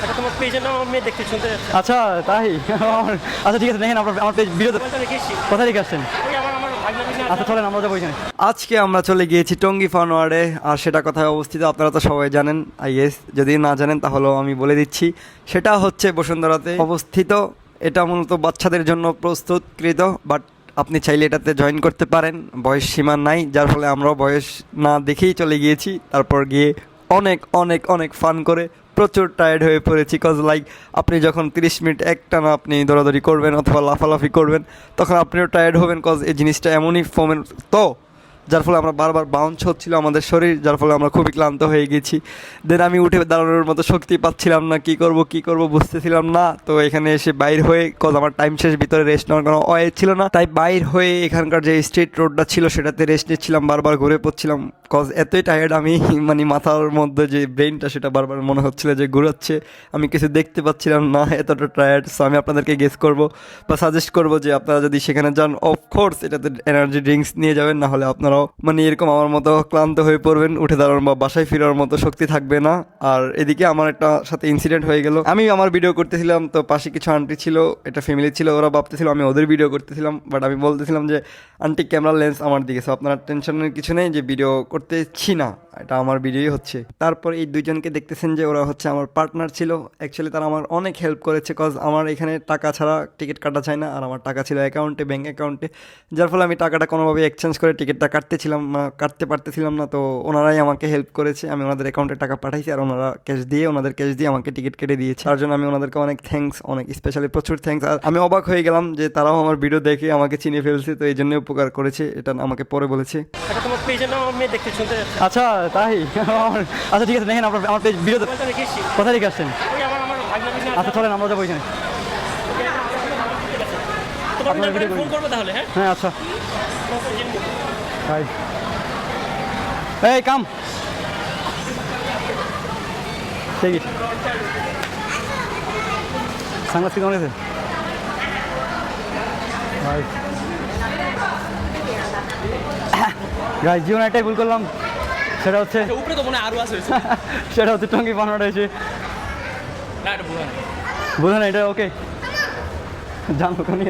আচ্ছা তোমার পেজের নাম আমার দেখতে শুনতে আচ্ছা তাই? আমার- আচ্ছা ঠিক আছে দেখেন আপনার আমার পেজ ভিডিও কোথায় রেখে আসছেন? আচ্ছা চলেন আমরা যাব ওইখানে আজকে আমরা চলে গিয়েছি টঙ্গী ফানোয়ারে আর সেটা কোথায় অবস্থিত আপনারা তো সবাই জানেন আই গেস যদি না জানেন তাহলেও আমি বলে দিচ্ছি। সেটা হচ্ছে বসুন্ধরাতে অবস্থিত। এটা মূলত বাচ্চাদের জন্য প্রস্তুতকৃত বাট আপনি চাইলে এটাতে জয়েন করতে পারেন। বয়স সীমা নাই যার ফলে আমরাও বয়স না দেখেই চলে গিয়েছি। তারপর গিয়ে অনেক অনেক অনেক ফান করে প্রচুর টায়ার্ড হয়ে পড়েছি কজ লাইক আপনি যখন তিরিশ মিনিট একটানা আপনি দৌড়াদৌড়ি করবেন অথবা লাফালাফি করবেন, তখন আপনিও টায়ার্ড হবেন কজ এই জিনিসটা এমনই ফর্মের তো, যার ফলে আমরা বারবার বাউন্স হচ্ছিল আমাদের শরীর, যার ফলে আমরা খুবই ক্লান্ত হয়ে গেছি। দেন আমি উঠে দাঁড়ানোর মতো শক্তি পাচ্ছিলাম না, কি করব কি করব বুঝতেছিলাম না। তো এখানে এসে বাইর হয়ে কজ আমার টাইম শেষ, ভিতরে রেস্ট নেওয়ার কোনো ওয়ে ছিল না। তাই বাইর হয়ে এখানকার যে স্ট্রিট রোডটা ছিল, সেটাতে রেস্ট নিচ্ছিলাম, বারবার ঘুরে পড়ছিলাম। কজ এতই টায়ার্ড আমি মানে মাথার মধ্যে যে ব্রেনটা সেটা বারবার মনে হচ্ছিল যে ঘুরাচ্ছে। আমি কিছু দেখতে পাচ্ছিলাম না, এতটা টায়ার্ড সো আমি আপনাদেরকে গেস করব বা সাজেস্ট করব যে আপনারা যদি সেখানে যান অফকোর্স এটাতে এনার্জি ড্রিঙ্কস নিয়ে যাবেন, না হলে আপনারাও মানে এরকম আমার মতো ক্লান্ত হয়ে পড়বেন, উঠে দাঁড়ানোর বা বাসায় ফেরার মতো শক্তি থাকবে না। আর এদিকে আমার একটা সাথে ইনসিডেন্ট হয়ে গেল। আমি আমার ভিডিও করতেছিলাম, তো পাশে কিছু আন্টি ছিল, এটা ফ্যামিলি ছিল, ওরা ভাবতেছিল আমি ওদের ভিডিও করতেছিলাম বাট আমি বলতেছিলাম যে আন্টি ক্যামেরা লেন্স আমার দিকে সো আপনার টেনশনের কিছু নেই যে ভিডিও করতেছি না। এটা আমার ভিডিওই হচ্ছে। তারপর এই দুইজনকে দেখতেছেন যে ওরা হচ্ছে আমার পার্টনার ছিল। অ্যাকচুয়ালি তারা আমার অনেক হেল্প করেছে কজ আমার এখানে টাকা ছাড়া টিকিট কাটা যায় না। আর আমার টাকা ছিল অ্যাকাউন্টে ব্যাঙ্ক অ্যাকাউন্টে যার ফলে আমি টাকাটা কোনোভাবে এক্সচেঞ্জ করে টিকিটটা কাটতেছিলাম না কাটতে পারতেছিলাম না। তো ওনারাই আমাকে হেল্প করেছে। আমি ওনাদের অ্যাকাউন্টে টাকা পাঠাইছি আর ওনারা ক্যাশ দিয়ে ওনাদের ক্যাশ দিয়ে আমাকে টিকিট কেটে দিয়েছে। তার জন্য আমি ওনাদেরকে অনেক থ্যাঙ্কস অনেক স্পেশালি প্রচুর থ্যাঙ্কস আর আমি অবাক হয়ে গেলাম যে তারাও আমার ভিডিও দেখে আমাকে চিনে ফেলছে। তো এই জন্য উপকার করেছে। এটা আমাকে পরে বলেছে। আচ্ছা তাই? আচ্ছা ঠিক আছে দেখেন আপনার আমার পেজ ভিডিও কোথায় রেখে আসছেন? আচ্ছা চলেন আমরা যাব ওইখানে হ্যাঁ? হ্যাঁ আচ্ছা। তাই এই কাম। ঠিক আছে সাংবাদ কি কেমন আছে? ভাই। গাই জীবনে একটাই ভুল করলাম। সেটা হচ্ছে উপরে তো মনে আরও আছে সেটা হচ্ছে টঙ্গি বানানোটা এসে না এটা না। এটা ওকে জানো কোন